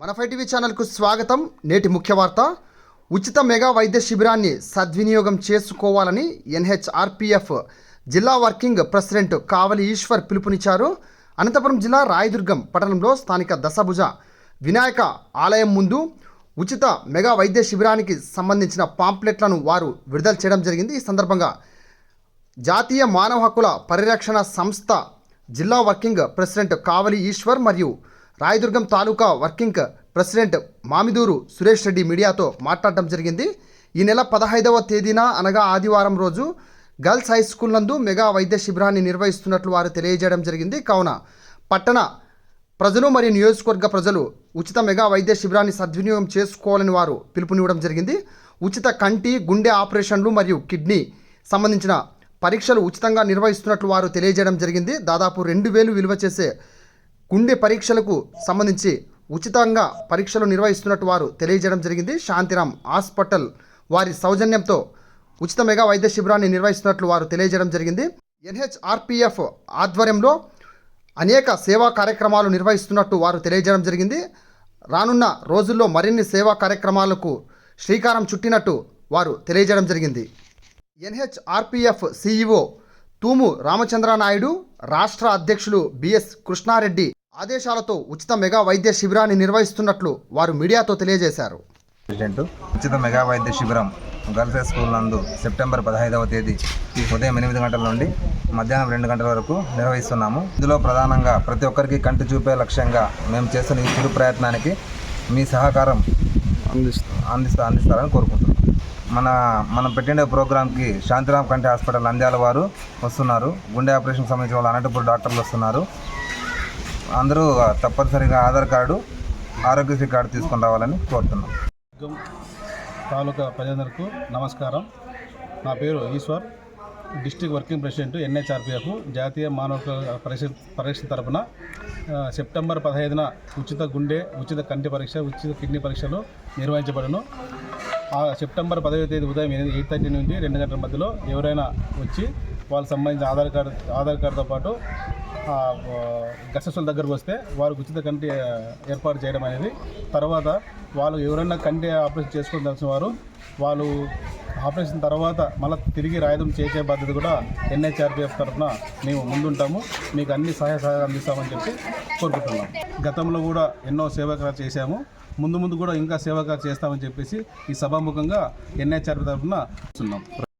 YTV ఛానల్కు స్వాగతం. నేటి ముఖ్య వార్త. ఉచిత మెగా వైద్య శిబిరాన్ని సద్వినియోగం చేసుకోవాలని ఎన్హెచ్ఆర్పిఎఫ్ జిల్లా వర్కింగ్ ప్రెసిడెంట్ కావలి ఈశ్వర్ పిలుపునిచ్చారు. అనంతపురం జిల్లా రాయదుర్గం పట్టణంలో స్థానిక దశభుజ వినాయక ఆలయం ముందు ఉచిత మెగా వైద్య శిబిరానికి సంబంధించిన పాంప్లెట్లను వారు విడుదల చేయడం జరిగింది. ఈ సందర్భంగా జాతీయ మానవ హక్కుల పరిరక్షణ సంస్థ జిల్లా వర్కింగ్ ప్రెసిడెంట్ కావలి ఈశ్వర్ మరియు రాయదుర్గం తాలూకా వర్కింగ్ ప్రెసిడెంట్ మామిదూరు సురేష్ రెడ్డి మీడియాతో మాట్లాడడం జరిగింది. ఈ నెల పదహైదవ తేదీన అనగా ఆదివారం రోజు గర్ల్స్ హై స్కూల్ నందు మెగా వైద్య శిబిరాన్ని నిర్వహిస్తున్నట్లు వారు తెలియజేయడం జరిగింది. కావున పట్టణ ప్రజలు మరియు నియోజకవర్గ ప్రజలు ఉచిత మెగా వైద్య శిబిరాన్ని సద్వినియోగం చేసుకోవాలని వారు పిలుపునివ్వడం జరిగింది. ఉచిత కంటి గుండె ఆపరేషన్లు మరియు కిడ్నీ సంబంధించిన పరీక్షలు ఉచితంగా నిర్వహిస్తున్నట్లు వారు తెలియజేయడం జరిగింది. దాదాపు రెండు వేలు విలువ చేసే గుండె పరీక్షలకు సంబంధించి ఉచితంగా పరీక్షలు నిర్వహిస్తున్నట్టు వారు తెలియజేయడం జరిగింది. శాంతిరామ్ హాస్పిటల్ వారి సౌజన్యంతో ఉచిత మెగా వైద్య శిబిరాన్ని నిర్వహిస్తున్నట్లు వారు తెలియజేయడం జరిగింది. ఎన్హెచ్ఆర్పిఎఫ్ ఆధ్వర్యంలో అనేక సేవా కార్యక్రమాలు నిర్వహిస్తున్నట్టు వారు తెలియజేయడం జరిగింది. రానున్న రోజుల్లో మరిన్ని సేవా కార్యక్రమాలకు శ్రీకారం చుట్టినట్టు వారు తెలియజేయడం జరిగింది. ఎన్హెచ్ఆర్పిఎఫ్ సిఇఓ తూము రామచంద్రనాయుడు రాష్ట్ర అధ్యక్షులు బిఎస్ కృష్ణారెడ్డి ఆదేశాలతో ఉచిత మెగా వైద్య శిబిరాన్ని నిర్వహిస్తున్నట్లు వారు మీడియాతో తెలియజేశారు. ప్రెసిడెంట్ ఉచిత మెగా వైద్య శిబిరం గర్ల్స్ హై స్కూల్ నందు సెప్టెంబర్ పదహైదవ తేదీ ఉదయం ఎనిమిది గంటల నుండి మధ్యాహ్నం రెండు గంటల వరకు నిర్వహిస్తున్నాము. ఇందులో ప్రధానంగా ప్రతి ఒక్కరికి కంటి చూపే లక్ష్యంగా మేము చేస్తున్న ఈ చిరు ప్రయత్నానికి మీ సహకారం అందిస్తా అందిస్తారని కోరుకుంటున్నాం. మన మనం పెట్టిన ప్రోగ్రామ్కి శాంతిరామ్ కంటి హాస్పిటల్ నంద్యాల వారు వస్తున్నారు. గుండె ఆపరేషన్ సంబంధించిన వాళ్ళు అనంతపురం డాక్టర్లు వస్తున్నారు. అందరూ తప్పనిసరిగా ఆధార్ కార్డు ఆరోగ్యశ్రీ కార్డు తీసుకొని రావాలని కోరుతున్నాం. తాలూకా ప్రజలందరికీ నమస్కారం. నా పేరు Eshwar. District working president NHRPF జాతీయ మానవ హక్కుల పరీక్ష తరపున సెప్టెంబర్ పదహైదున ఉచిత గుండె ఉచిత కంటి పరీక్ష ఉచిత కిడ్నీ పరీక్షలు నిర్వహించబడును. ఆ సెప్టెంబర్ పదహైదు తేదీ ఉదయం ఎయిట్ థర్టీ నుండి రెండు గంటల మధ్యలో ఎవరైనా వచ్చి వాళ్ళకి సంబంధించిన ఆధార్ కార్డు ఆధార్ కార్డుతో పాటు గసస్సుల దగ్గరకు వస్తే వారు ఉచిత కంటి ఏర్పాటు చేయడం అనేది తర్వాత వాళ్ళు ఎవరైనా కంటి ఆపరేషన్ చేసుకుని తెలిసిన వారు వాళ్ళు ఆపరేషన్ తర్వాత మళ్ళీ తిరిగి రాయడం చేసే బాధ్యత కూడా ఎన్హెచ్ఆర్పిఎఫ్ తరఫున మేము ముందుంటాము. మీకు అన్ని సహాయ సహాయాలు అందిస్తామని చెప్పి కోరుకుంటున్నాం. గతంలో కూడా ఎన్నో సేవకాలు చేశాము. ముందు ముందు కూడా ఇంకా సేవకాలు చేస్తామని చెప్పేసి ఈ సభాముఖంగా ఎన్హెచ్ఆర్పి తరఫున ఉన్నాం